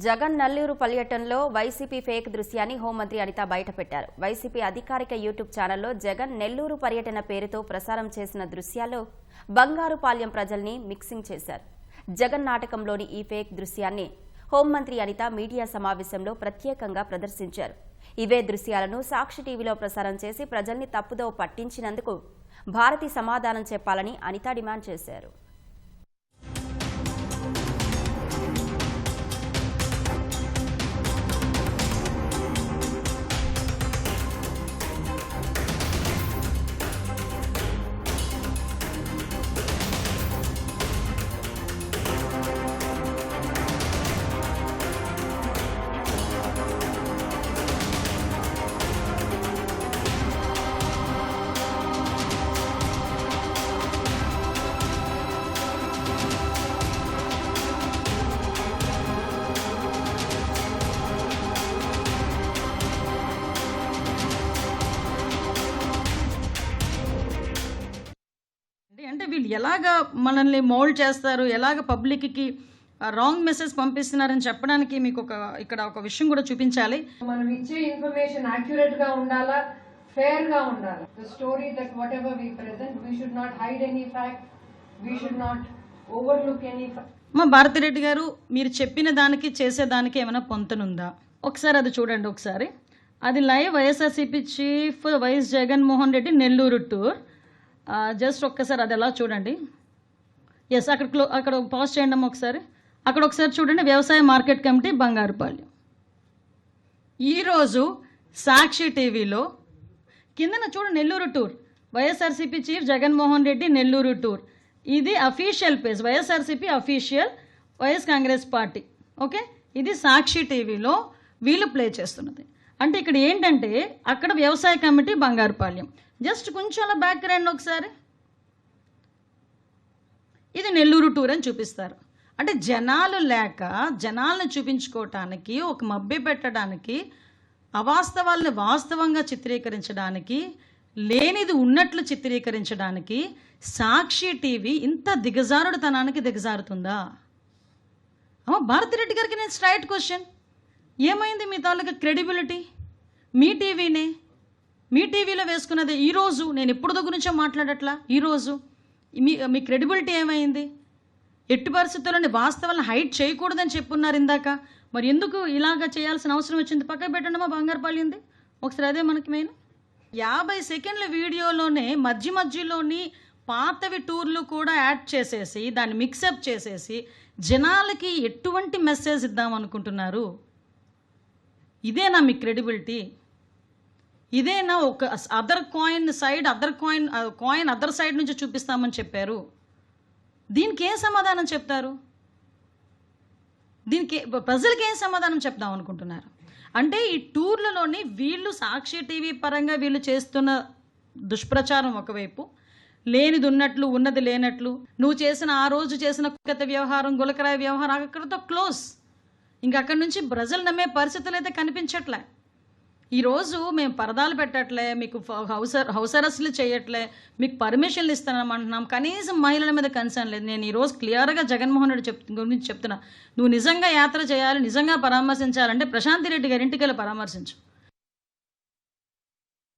జగన్ నల్లూరు పర్యటనలో YCP fake దృశ్యాన్ని హోంమంత్రి అనిత బయటపెట్టారు. వైసీపీ అధికారిక యూట్యూబ్ ఛానల్లో జగన్ నెల్లూరు పర్యటన పేరుతో ప్రసారం చేసిన దృశ్యాల్లో బంగారుపాలెం ప్రజల్ని మిక్సింగ్ చేశారు. జగన్ నాటకంలోని ఈ ఫేక్ దృశ్యాన్ని హోంమంత్రి అనిత మీడియా సమావేశంలో ప్రత్యేకంగా ప్రదర్శించారు. ఇవే దృశ్యాలను సాక్షి టీవీలో ప్రసారం చేసి ప్రజల్ని తప్పుదో పట్టించినందుకు భారతి సమాధానం చెప్పాలని అనిత డిమాండ్ చేశారు. వీళ్ళు ఎలాగ మనల్ని మోల్డ్ చేస్తారు ఎలాగ పబ్లిక్కి రాంగ్ మెసేజ్ పంపిస్తున్నారని చెప్పడానికి మీకు ఒక ఇక్కడ ఒక విషయం కూడా చూపించాలి. మనం ఇచ్చే ఇన్ఫర్మేషన్ యాక్యురేట్గా ఉండాలా ఫేర్గా ఉండాలి? The story that whatever we present we should not hide any fact we should not overlook any మా భారతిరెడ్డి గారు మీరు చెప్పిన దానికి చేసేదానికి ఏమైనా పొంతనుందా? ఒకసారి అది చూడండి ఒకసారి. అది live YSRCP chief YS Jaganmohan Reddy Nellore tour. Just ఒక్కసారి అది ఎలా చూడండి. ఎస్ అక్కడ క్లో అక్కడ పాజ్ చేయండి అమ్మ ఒకసారి. అక్కడ ఒకసారి చూడండి వ్యవసాయ మార్కెట్ కమిటీ బంగారుపాలెం. ఈరోజు సాక్షి టీవీలో కిందన చూడు Nellore tour YSRCP chief Jaganmohan Reddy Nellore tour ఇది official page YSRCP official YS Congress party. Okay ఇది సాక్షి టీవీలో వీళ్ళు ప్లే చేస్తున్నది. అంటే ఇక్కడ ఏంటంటే అక్కడ వ్యవసాయ కమిటీ బంగారుపాలెం. జస్ట్ కొంచెం అలా బ్యాక్ రండి ఒకసారి. ఇది నెల్లూరు టూర్ అని చూపిస్తారు. అంటే జనాలు లేక జనాలను చూపించుకోవటానికి ఒక మబ్బి పెట్టడానికి అవాస్తవాల్ని వాస్తవంగా చిత్రీకరించడానికి లేనిది ఉన్నట్లు చిత్రీకరించడానికి సాక్షి టీవీ ఇంత దిగజారుడుతనానికి దిగజారుతుందా? అమ్మ భారతిరెడ్డి గారికి నేను స్ట్రైట్ క్వశ్చన్ ఏమైంది మీ తాలూకా క్రెడిబిలిటీ మీ టీవీనే. మీ టీవీలో వేసుకున్నది ఈరోజు నేను ఎప్పుడు గురించో మాట్లాడట్లా? ఈరోజు మీ మీ క్రెడిబిలిటీ ఏమైంది? ఎట్టి పరిస్థితుల్లోని వాస్తవాలను హైట్ చేయకూడదని చెప్పున్నారు ఇందాక. మరి ఎందుకు ఇలాగ చేయాల్సిన అవసరం వచ్చింది? పక్కకు పెట్టండమా మా ఒకసారి అదే మనకి మెయిన్ యాభై సెకండ్ల వీడియోలోనే మధ్య మధ్యలోని పాతవి టూర్లు కూడా యాడ్ చేసేసి దాన్ని మిక్సప్ చేసేసి జనాలకి ఎటువంటి మెసేజ్ ఇద్దాం అనుకుంటున్నారు? ఇదేనా మీ క్రెడిబిలిటీ ఇదేనా ఒక other coin side other coin coin other side నుంచి చూపిస్తామని చెప్పారు. దీనికి ఏం సమాధానం చెప్తారు? దీనికి ప్రజలకి ఏం సమాధానం చెప్దాం అనుకుంటున్నారు? అంటే ఈ టూర్లలోని వీళ్ళు సాక్షి టీవీ పరంగా వీళ్ళు చేస్తున్న దుష్ప్రచారం ఒకవైపు లేనిది ఉన్నట్లు ఉన్నది లేనట్లు నువ్వు చేసిన ఆ రోజు చేసిన కుక్కత వ్యవహారం గులకరాయి వ్యవహారం అక్కడితో క్లోజ్ ఇంక అక్కడి నుంచి ప్రజలు నమ్మే పరిస్థితులు అయితే కనిపించట్లే. ఈరోజు మేము పరదాలు పెట్టట్లే మీకు హౌస్ హౌస్ చేయట్లే మీకు పర్మిషన్లు ఇస్తానమంటున్నాం కనీసం మహిళల మీద కన్సర్న్ లేదు. నేను ఈరోజు క్లియర్గా జగన్మోహన్ రెడ్డి చెప్ గురించి చెప్తున్నా. నువ్వు నిజంగా యాత్ర చేయాలి నిజంగా పరామర్శించాలంటే ప్రశాంతి రెడ్డి గారి ఇంటికి వెళ్ళి పరామర్శించు.